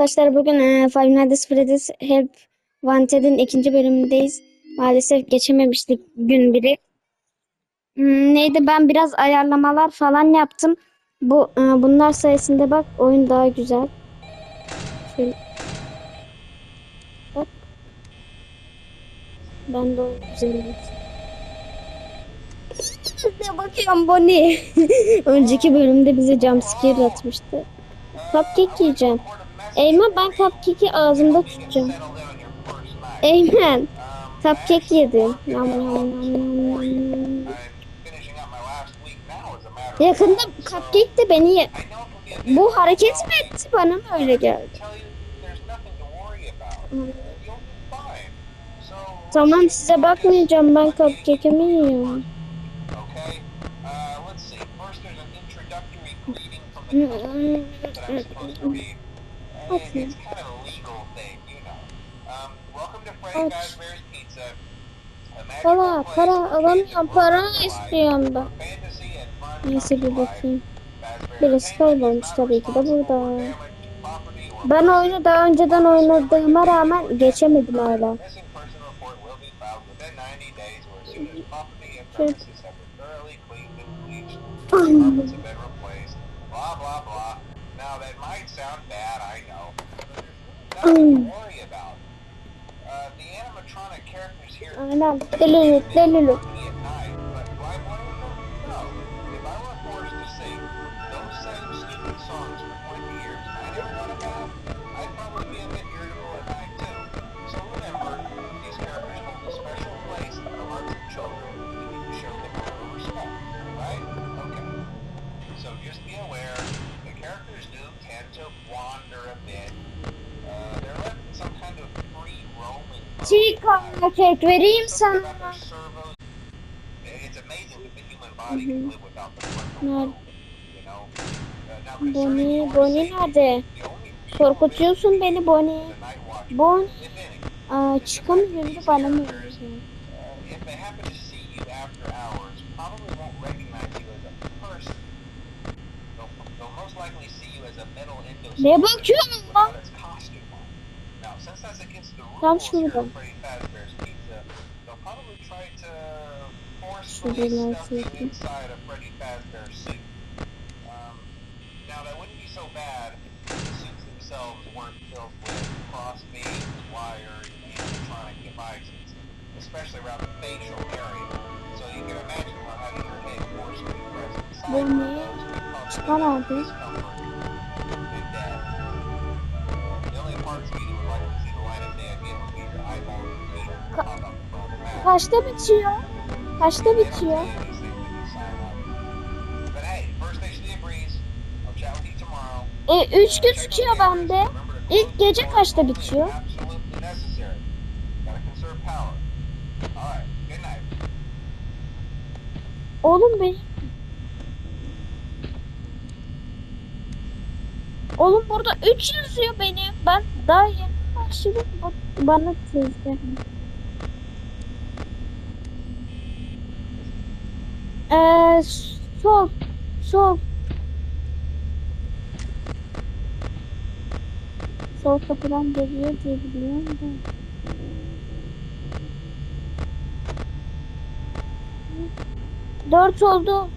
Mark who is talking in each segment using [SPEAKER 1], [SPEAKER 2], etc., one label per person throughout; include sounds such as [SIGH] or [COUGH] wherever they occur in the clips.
[SPEAKER 1] Arkadaşlar bugün e, Five Nights Freddy's Help Wanted'in ikinci bölümündeyiz. Maalesef geçememiştik gün biri. Hmm, neydi ben biraz ayarlamalar falan yaptım. Bu e, bunlar sayesinde bak oyun daha güzel. Şöyle. Bak. Ben de oyun güzel. [LAUGHS] ne bakıyorum Bonnie. [LAUGHS] Önceki bölümde bize jumpscare atmıştı. Cupcake yiyeceğim. Eymen ben cupcake'i ağzımda tutacağım. Eymen cupcake yedim. Yakında cupcake de beni ye. Bu hareket mi etti bana mı öyle geldi? Tamam size bakmayacağım ben cupcake'imi yiyorum.
[SPEAKER 2] Okay, it's kind of a legal thing, you know. Um, welcome to
[SPEAKER 1] Aç.
[SPEAKER 2] Fazbear's Pizza.
[SPEAKER 1] Para para alamıyorum para istiyorum
[SPEAKER 2] fun
[SPEAKER 1] Neyse bir bakayım. Birisi kaybolmuş tabii ki de burada. Ben oyunu daha önceden oynadığıma rağmen geçemedim hala.
[SPEAKER 2] Missing person report will be filed within 90 days or as soon as property and
[SPEAKER 1] Sure.
[SPEAKER 2] premises have been thoroughly cleaned and bleached, carpets have been replaced, blah blah blah. Now that might sound bad, I know. There's nothing to worry about. Uh, the animatronic characters here
[SPEAKER 1] Aynen. Delulu delulu.
[SPEAKER 2] me live without the blood
[SPEAKER 1] Nerede? Bonnie, Bonnie nerede? Korkutuyorsun beni Bonnie.
[SPEAKER 2] any,
[SPEAKER 1] Aa, çıkamıyorum bir bana mı
[SPEAKER 2] metal
[SPEAKER 1] Ne bakıyorsun lan?
[SPEAKER 2] without its costume on. Now, since that's against the
[SPEAKER 1] Tam
[SPEAKER 2] rules here
[SPEAKER 1] şurada.
[SPEAKER 2] at Freddy Fazbear's Pizza, they'll probably try to
[SPEAKER 1] Şurada
[SPEAKER 2] forcefully stuff you
[SPEAKER 1] lansiyeti.
[SPEAKER 2] inside a Freddy Fazbear suit. Um, now, that wouldn't be so bad if the suits themselves weren't filled with cross-beams, wires, and animatronic devices, especially around the facial area. So you can imagine how having your head forcefully pressed inside
[SPEAKER 1] Bu
[SPEAKER 2] one
[SPEAKER 1] ne?
[SPEAKER 2] of those could cause
[SPEAKER 1] Çıkar abi.
[SPEAKER 2] I'll chat with you tomorrow.
[SPEAKER 1] E 3 gözüküyor bende. İlk gece kaçta bitiyor? Oğlum benim. Oğlum burada 3 yazıyor benim. Ben daha yeni başladım. Bana çizdi. Eee sol. Sol. Sol kapıdan geliyor diye biliyorum da. Dört oldu.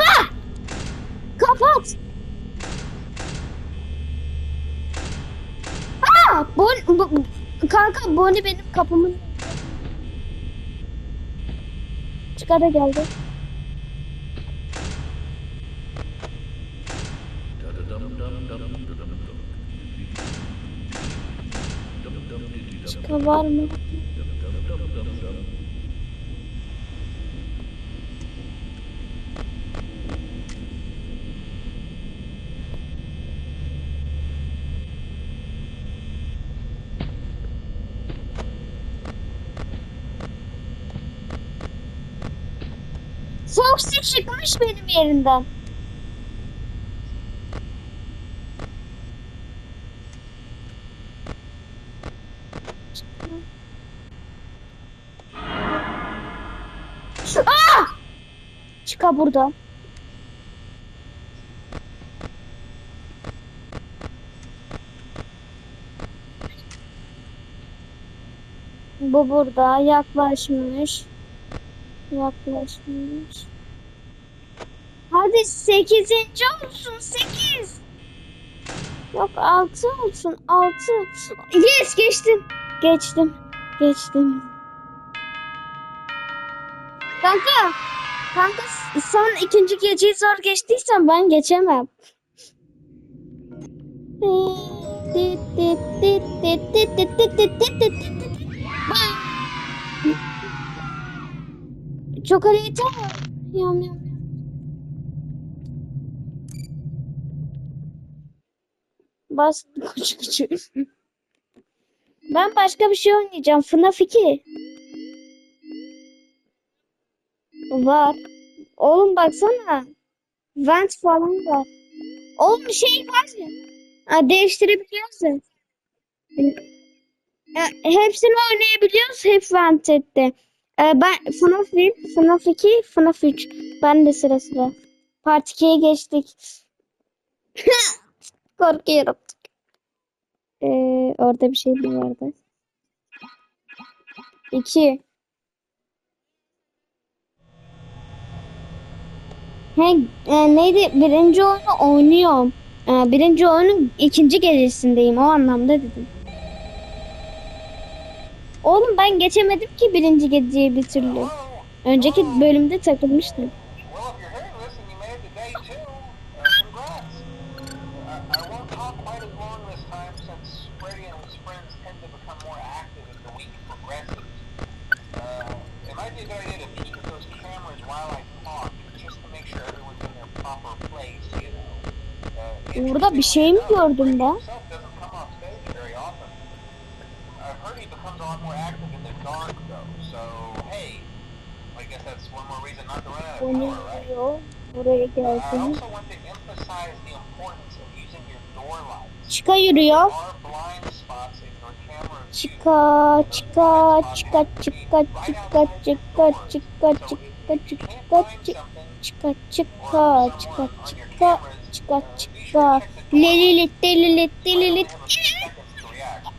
[SPEAKER 1] Ah! Kapat. Aa, Bon, bu, kanka Bonnie benim kapımın. Çıkara geldi. Çıka var mı? Foxy çıkmış benim yerimden. Aa! Ah! Çıka buradan. Bu burada yaklaşmış. Yaklaşmış. Hadi sekizinci olsun sekiz. Yok altı olsun altı. Yes geçtim. Geçtim. Geçtim. Kanka. Kanka sen ikinci geceyi zor geçtiysen ben geçemem. Çok harita mı? Yam yam. Bas küçük küçük. Ben başka bir şey oynayacağım. FNAF 2. Var. Oğlum baksana. Vent falan var. Oğlum şey var ya. Ha, değiştirebiliyorsun. Ya, hepsini oynayabiliyoruz. Hep Vented'de. Ee, ben FNAF 1, FNAF 2, FNAF 3. Ben de sıra sıra. Part 2'ye geçtik. [LAUGHS] Korkuyorum. Ee, orada bir şey mi vardı? 2. He, e, neydi? Birinci oyunu oynuyorum. E, birinci oyunun ikinci gecesindeyim. O anlamda dedim. Oğlum ben geçemedim ki birinci geceyi bir türlü. Önceki bölümde takılmıştım. Burada bir şey mi gördüm ben?
[SPEAKER 2] Lot more active in the dark, though, so hey, I guess that's one more reason not to run out of power, right?
[SPEAKER 1] Buraya gelsin. Çıka yürüyor.
[SPEAKER 2] View.
[SPEAKER 1] Çıka, çıka, çıka, çıka, çıka, çıka, çıka, çıka, çıka, çıka, çıka, çıka, çıka, çıka, çıka, lelilit, delilit, delilit.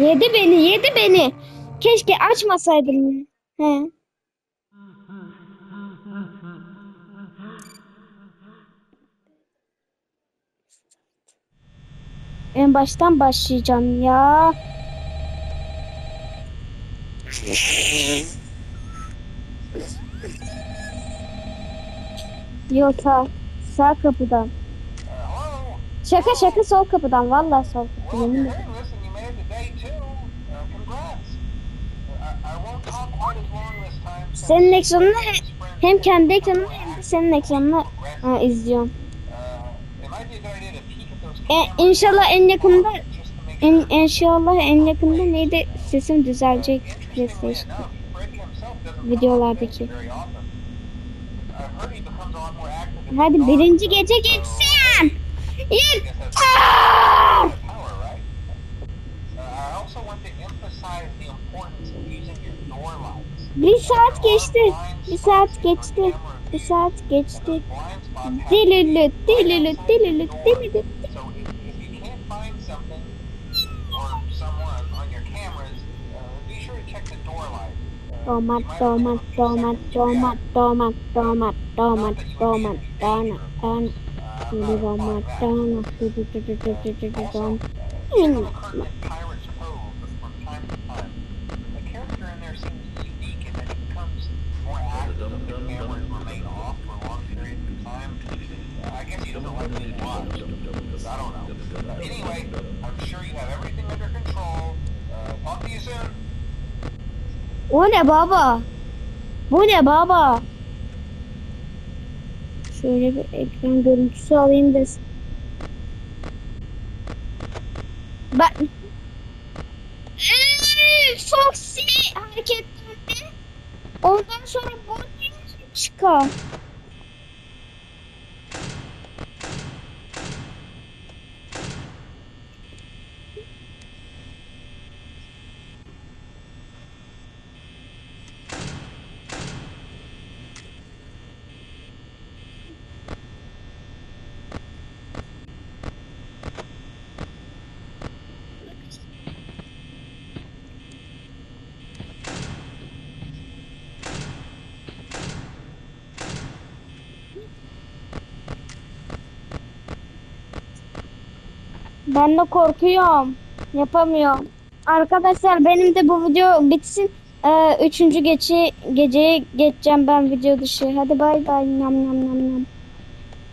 [SPEAKER 1] Yedi beni, yedi beni. Keşke açmasaydım. He. En baştan başlayacağım ya. Yok sağ, sağ kapıdan. Şaka şaka sol kapıdan. Vallahi sol kapı. Senin ekranını hem kendi ekranını hem de senin ekranını ha, izliyorum. E, inşallah en yakında en, inşallah en yakında neydi sesim düzelecek PlayStation videolardaki. Hadi birinci gece geçsin.
[SPEAKER 2] Yeter!
[SPEAKER 1] Bir saat geçti. Bir saat geçti. Bir saat geçti.
[SPEAKER 2] The door light. Uh,
[SPEAKER 1] Domat, domat, domat, domat, domat, domat, domat, domat, domat, domat. Domat, domat, dili, dili, dili, domat. O ne baba? Bu ne baba? Şöyle bir ekran görüntüsü alayım da. Ben... Foxy hareketlendi. Ondan sonra Bonnie çıkar. Ben de korkuyorum. Yapamıyorum. Arkadaşlar benim de bu video bitsin. Ee, üçüncü gece, geceye geçeceğim ben video dışı. Hadi bay bay. Nam nam nam nam.